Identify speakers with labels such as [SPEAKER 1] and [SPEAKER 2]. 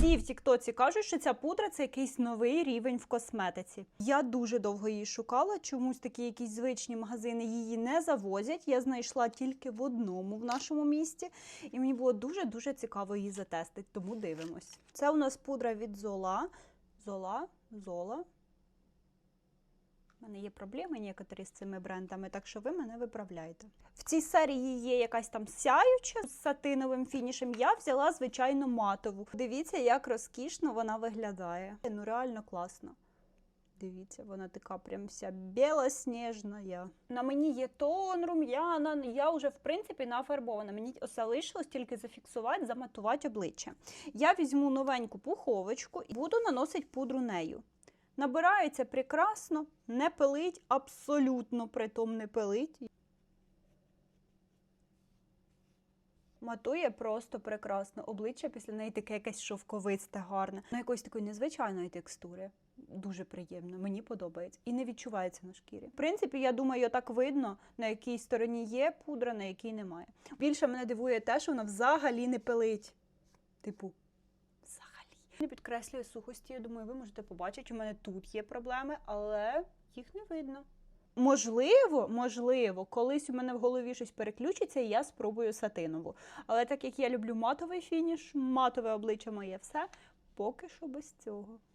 [SPEAKER 1] Всі в Тіктоці кажуть, що ця пудра це якийсь новий рівень в косметиці. Я дуже довго її шукала. Чомусь такі якісь звичні магазини її не завозять. Я знайшла тільки в одному в нашому місті, і мені було дуже дуже цікаво її затестити. Тому дивимось. Це у нас пудра від Зола. Зола, Зола. У мене є проблеми некоторі з цими брендами, так що ви мене виправляйте. В цій серії є якась там сяюча з сатиновим фінішем. Я взяла звичайно матову. Дивіться, як розкішно вона виглядає. Ну реально класно. Дивіться, вона така прям вся білосніжна. На мені є тон, рум'яна. Я вже в принципі нафарбована. Мені залишилось тільки зафіксувати, заматувати обличчя. Я візьму новеньку пуховочку і буду наносити пудру нею. Набирається прекрасно, не пилить, абсолютно притом не пилить. Матує просто прекрасно. Обличчя після неї таке якесь шовковисте, гарне. Ну, якоїсь такої незвичайної текстури. Дуже приємно, мені подобається. І не відчувається на шкірі. В принципі, я думаю, так видно, на якій стороні є пудра, на якій немає. Більше мене дивує те, що вона взагалі не пилить. Типу. Не підкреслює сухості. Я думаю, ви можете побачити, у мене тут є проблеми, але їх не видно. Можливо, можливо, колись у мене в голові щось переключиться, і я спробую сатинову. Але так як я люблю матовий фініш, матове обличчя моє все, поки що без цього.